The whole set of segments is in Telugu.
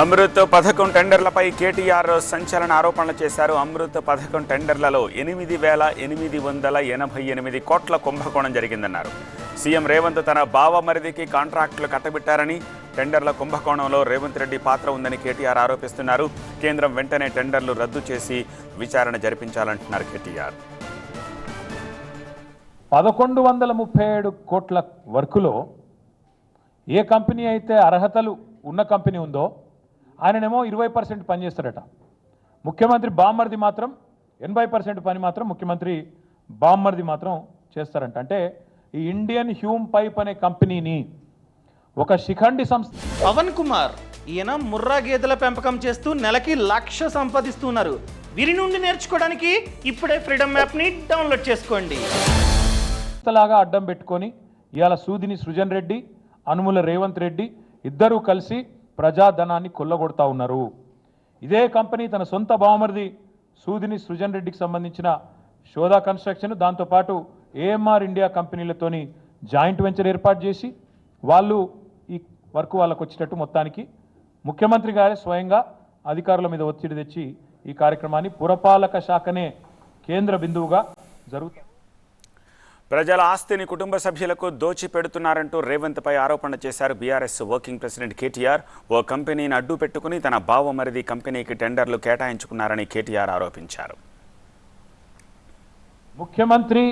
అమృత్ పథకం టెండర్లపై కేటీఆర్ సంచలన ఆరోపణలు చేశారు. అమృత్ పథకం టెండర్లలో ఎనిమిది వేల ఎనిమిది వందల ఎనభై ఎనిమిది కోట్ల కుంభకోణం జరిగిందన్నారు. సీఎం రేవంత్ తన బావమరిదికి కాంట్రాక్టులు కట్టబెట్టారని టెండర్ల కుంభకోణంలో రేవంత్ రెడ్డి పాత్ర ఉందని కేటీఆర్ ఆరోపిస్తున్నారు. కేంద్రం వెంటనే టెండర్లు రద్దు చేసి విచారణ జరిపించాలంటున్నారు కేటీఆర్. పదకొండు వందల ముప్పై ఏడు కోట్ల వర్కులో ఏ కంపెనీ అయితే అర్హతలు ఉన్న కంపెనీ ఉందో ఆయననేమో ఇరవై పర్సెంట్ పనిచేస్తారట ముఖ్యమంత్రి బామ్మర్ది మాత్రం ఎనభై పర్సెంట్ పని మాత్రం ముఖ్యమంత్రి బామ్మర్ది మాత్రం చేస్తారంట. అంటే ఈ ఇండియన్ హ్యూమ్ పైప్ అనే కంపెనీని ఒక శిఖండి సంస్థ పవన్ కుమార్ ఈయన ముర్రా గేదెల పెంపకం చేస్తూ నెలకి లక్ష సంపాదిస్తున్నారు. వీరి నుండి నేర్చుకోవడానికి ఇప్పుడే ఫ్రీడమ్ యాప్ని డౌన్లోడ్ చేసుకోండి. లాగా అడ్డం పెట్టుకొని ఇవాళ సూదిని సృజన్ రెడ్డి అనుముల రేవంత్ రెడ్డి ఇద్దరూ కలిసి ప్రజాధనాన్ని కొల్లగొడతా ఉన్నారు. ఇదే కంపెనీ తన సొంత బావమరిది సూదిని సృజన్ రెడ్డికి సంబంధించిన శోధా కన్స్ట్రక్షన్ దాంతోపాటు ఏఎంఆర్ ఇండియా కంపెనీలతోని జాయింట్ వెంచర్ ఏర్పాటు చేసి వాళ్ళు ఈ వర్క్ వాళ్ళకు వచ్చేటట్టు మొత్తానికి ముఖ్యమంత్రి గారే స్వయంగా అధికారుల మీద ఒత్తిడి తెచ్చి ఈ కార్యక్రమాన్ని పురపాలక శాఖనే కేంద్ర బిందువుగా జరుగుతుంది ప్రజల ఆస్తిని కుటుంబ సభ్యులకు దోచి పెడుతున్నారంటూ రేవంత్పై ఆరోపణ చేశారు బీఆర్ఎస్ వర్కింగ్ ప్రెసిడెంట్ కేటీఆర్. ఓ కంపెనీని అడ్డు పెట్టుకుని తన బావమరిది కంపెనీకి టెండర్లు కేటాయించుకున్నారని కేటీఆర్ ఆరోపించారు. ముఖ్యమంత్రి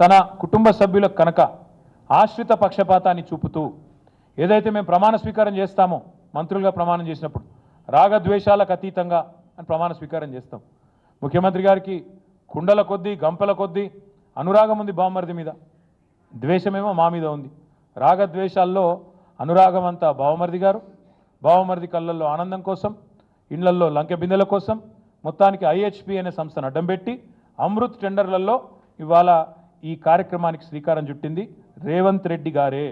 తన కుటుంబ సభ్యులకు కనుక ఆశ్రిత పక్షపాతాన్ని చూపుతూ ఏదైతే మేము ప్రమాణ స్వీకారం చేస్తామో మంత్రులుగా ప్రమాణం చేసినప్పుడు రాగద్వేషాలకు అతీతంగా అని ప్రమాణ స్వీకారం చేస్తాం. ముఖ్యమంత్రి గారికి కుండల కొద్దీ గంపల కొద్దీ అనురాగం ఉంది బావమరిది మీద. ద్వేషమేమో మా మీద ఉంది. రాగద్వేషాల్లో అనురాగం అంతా బావమరిది గారు. బావమరిది కళ్ళల్లో ఆనందం కోసం ఇండ్లల్లో లంకె బిందెల కోసం మొత్తానికి ఐహెచ్పి అనే సంస్థను అడ్డం పెట్టి అమృత్ టెండర్లలో ఇవాళ ఈ కార్యక్రమానికి శ్రీకారం చుట్టింది రేవంత్ రెడ్డి గారే.